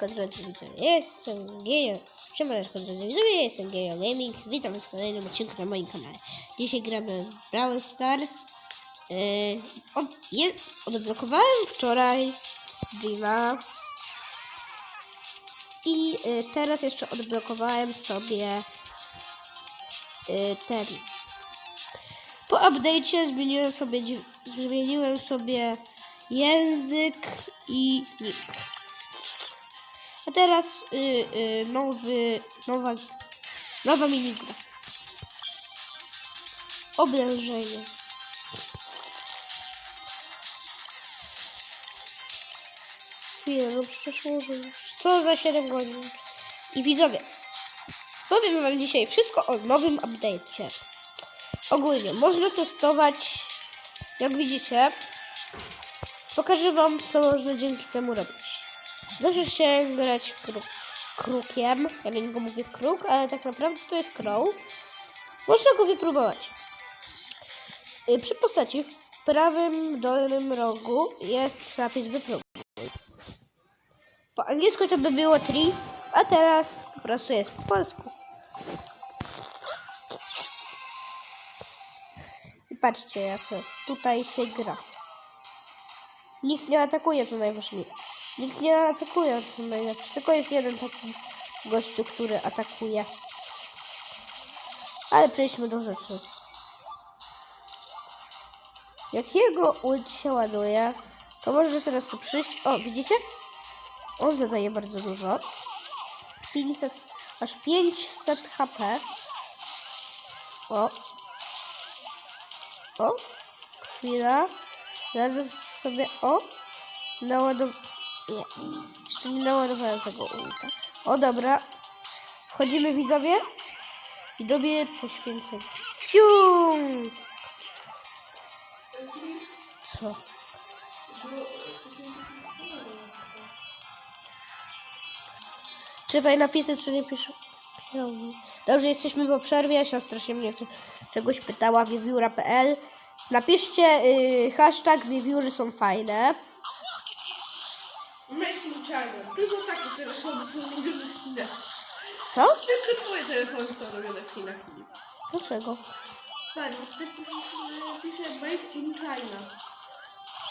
Siemaneczko drodzy widzowie, jestem Genio. Siemaneczko drodzy widzowie, jestem Genio Gaming. Witam was w kolejnym odcinku na moim kanale. Dzisiaj gramy w Brawl Stars. Yy, odblokowałem wczoraj Dreama. I yy, teraz jeszcze odblokowałem sobie yy, ten. Po update'cie zmieniłem sobie, zmieniłem sobie język i nick. A teraz y, y, nowy, nowa, nowa minigra. Oblężenie. Chwilę, no przecież może. Co za 7 godzin. I widzowie, powiem wam dzisiaj wszystko o nowym update'cie. Ogólnie, można testować, jak widzicie, pokażę wam, co można dzięki temu robić. Zawsze chciałem grać kruk, krukiem. Ja do niego mówię kruk, ale tak naprawdę to jest crow. Można go wypróbować. Y, Przy postaci w prawym dolnym rogu jest napis wypróbuj. Po angielsku to by było tree, a teraz po prostu jest po polsku. Patrzcie, jak tutaj się gra. Nikt nie atakuje, to najważniejsze. Nikt nie atakuje, to najlepsze. Tylko jest jeden taki gościu, który atakuje. Ale przejdźmy do rzeczy. Jak jego ult się ładuje, to może teraz tu przyjść. O, widzicie? On zadaje bardzo dużo. 500, aż 500 HP. O. O. Chwila. Zaraz sobie, o. Naładow... Nie. Jeszcze nie naładowałem tego ulta. O, dobra. Wchodzimy widzowie. Robię poświęcenie. Cium! Co? Czytaj napisy, czy nie piszę. Dobrze, jesteśmy po przerwie. Siostra się mnie czegoś pytała. Wiewióra.pl Napiszcie y, hashtag wiewióry są fajne. Telefony są robione w Chinach. Co? Tylko twoje telefony są robione w Chinach. Dlaczego? Pani, tak pisze Made in China.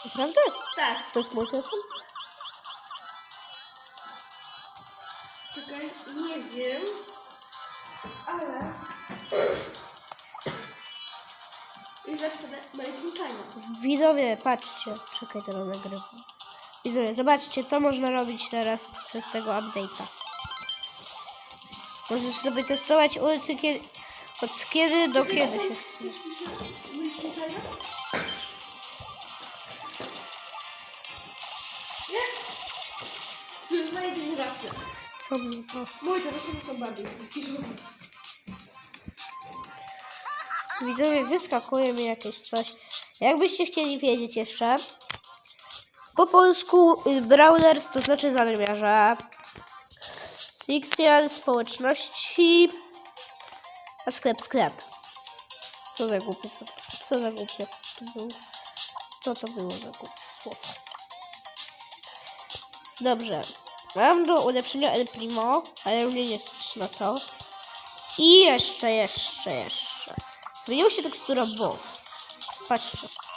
Naprawdę? Tak. To jest mój telefon? Czekaj, nie wiem. Ale... Jest napisane Made in China. Widzowie, patrzcie. Czekaj, teraz nagrywam. Widzowie, zobaczcie, co można robić teraz przez tego update'a. Możesz sobie testować ulty kiedy, od kiedy do kiedy się chce. To? Mój bardziej. Widzowie, wyskakuje mi jakieś coś. Jakbyście chcieli wiedzieć jeszcze, po polsku y, Brawlers to znaczy zarymiarza. Sixial, społeczności, a sklep, sklep. Co za głupie, co za głupie to było. Co to było za głupie? Dobrze. Mam do ulepszenia El Primo, ale mnie nie stać na to. I jeszcze, jeszcze, jeszcze. Zmienił się tekstura bo. Patrzcie.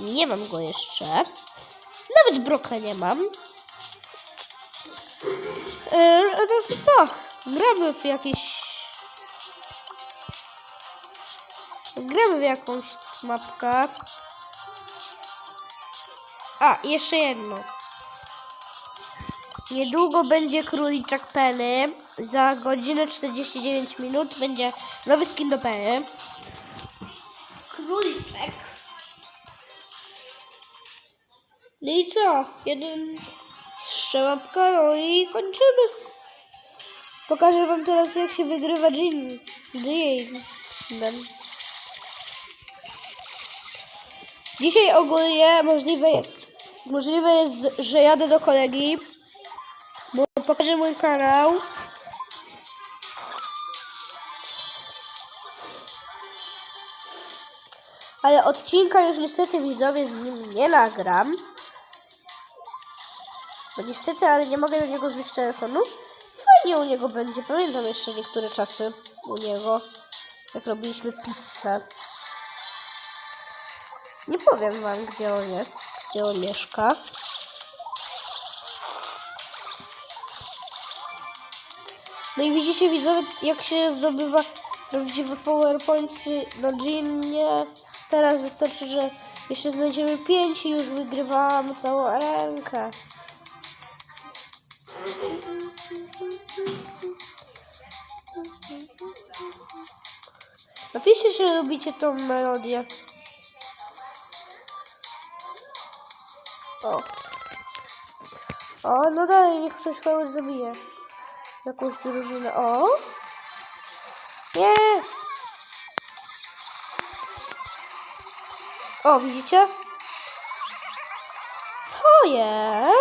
Nie mam go jeszcze. Nawet broka nie mam. E, no co? Gramy w jakieś... Gramy w jakąś mapkę. A, jeszcze jedno. Niedługo będzie króliczek Penny. Za godzinę 49 minut będzie nowy skin do Penny. Króliczek. No i co? Jeden szczelapka, no i kończymy. Pokażę wam teraz jak się wygrywa Jim. Jim. Dzisiaj ogólnie możliwe jest, możliwe jest, że jadę do kolegi. Bo pokażę mój kanał. Ale odcinka już niestety widzowie z nim nie nagram. No niestety, ale nie mogę do niego zbić telefonu. Fajnie u niego będzie. Pamiętam jeszcze niektóre czasy u niego, jak robiliśmy pizzę. Nie powiem wam, gdzie on jest, gdzie on mieszka. No i widzicie, widzowie, jak się zdobywa prawdziwe powerpointsy na Ginie. Teraz wystarczy, że jeszcze znajdziemy 5 i już wygrywamy całą rękę. Napiszcie, że lubicie tą melodię. O. O, no dalej, niech ktoś kogoś zabije. Jakąś drużynę. O! Nie! O, widzicie? Co jest?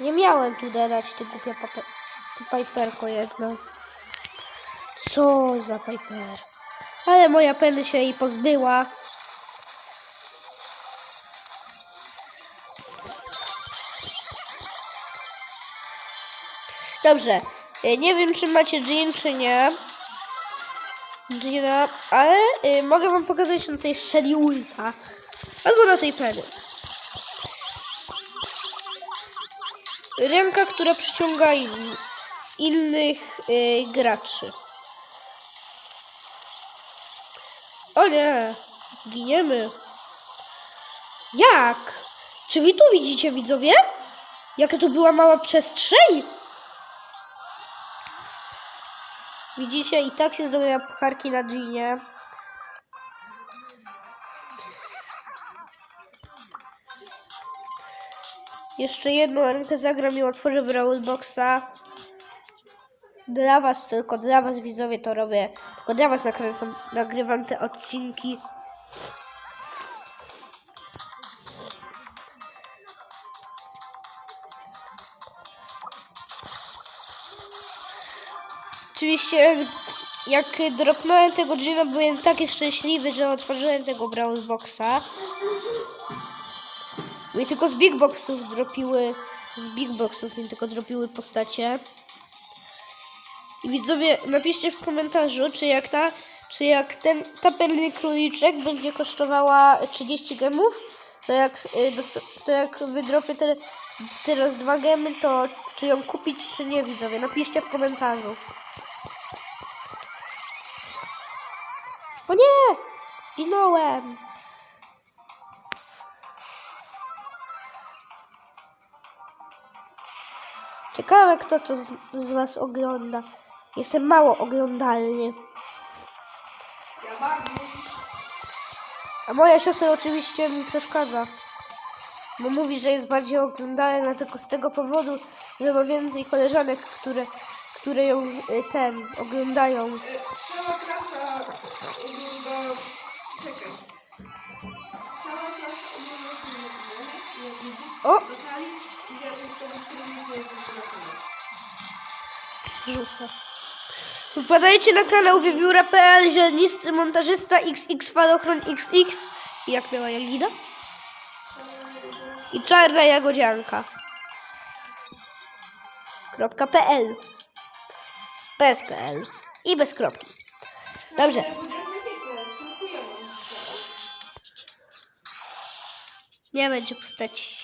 Nie miałem tu dodać, ty głupia pajperko. Co za pajper? Ale moja penny się jej pozbyła. Dobrze. E, Nie wiem, czy macie Jean, czy nie. Gina, ale y, mogę wam pokazać na tej Shelly Ulta. Albo na tej Penny. Ręka, która przyciąga in, innych y, graczy. O nie, giniemy. Jak? Czy wy tu widzicie, widzowie? Jaka tu była mała przestrzeń? Widzicie, i tak się zdobywa pucharki na Ginie. Jeszcze jedną rękę zagram i otworzę Brawl Boxa. Dla was, tylko dla was widzowie to robię. Tylko dla was nakręcam, nagrywam te odcinki. Oczywiście jak, dropnąłem tego Gina byłem taki szczęśliwy, że otworzyłem tego Brawl Boxa. Mi tylko z Big Boxów dropiły, z Big Boxów mi tylko dropiły postacie. I widzowie, napiszcie w komentarzu, czy jak ta, czy jak ten, ta pewny króliczek będzie kosztowała 30 gemów, to jak, y, to jak wydropię te, teraz dwa gemy, to czy ją kupić, czy nie, widzowie. Napiszcie w komentarzu. O nie! Zginąłem! Ciekawe, kto to z, Was ogląda. Jestem mało oglądalny. A moja siostra oczywiście mi przeszkadza. Bo mówi, że jest bardziej oglądalna tylko z tego powodu, że ma więcej koleżanek, które, które ją y, ten oglądają. Cała klasa ogląda... Czekaj. Cała klasa ogląda. O! Wpadajcie na kanał wiewióra.pl, zielnisty montażysta XX Falochron XX jak miała Jagida? I czarna jagodzianka. .pl Bez .pl i bez kropki. Dobrze. Nie będzie postaci.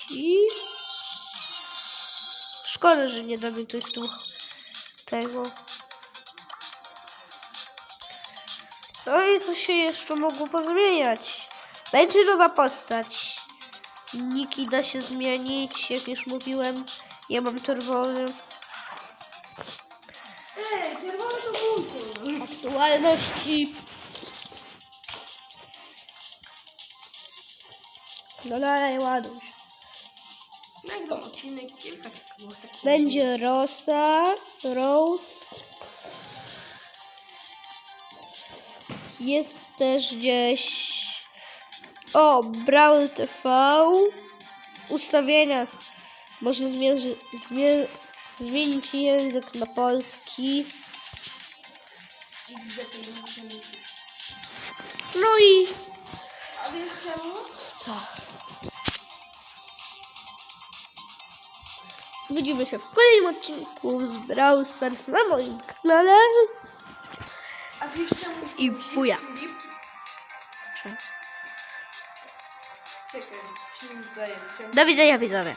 Szkoda, że nie damy tych tu tego. No i co się jeszcze mogło pozmieniać? Będzie nowa postać. Niki da się zmienić, jak już mówiłem. Ja mam czerwony. Ej, czerwony to buty. Aktualności. No dalej, ładuj. Odcinek. Będzie Rosa, Rose. Jest też gdzieś. O, Brawl TV. W ustawieniach można zmienić język na polski. No i A wiesz czemu? co? Widzimy się w kolejnym odcinku z Brawl Stars na moim kanale. I daję. Do widzenia widzowie.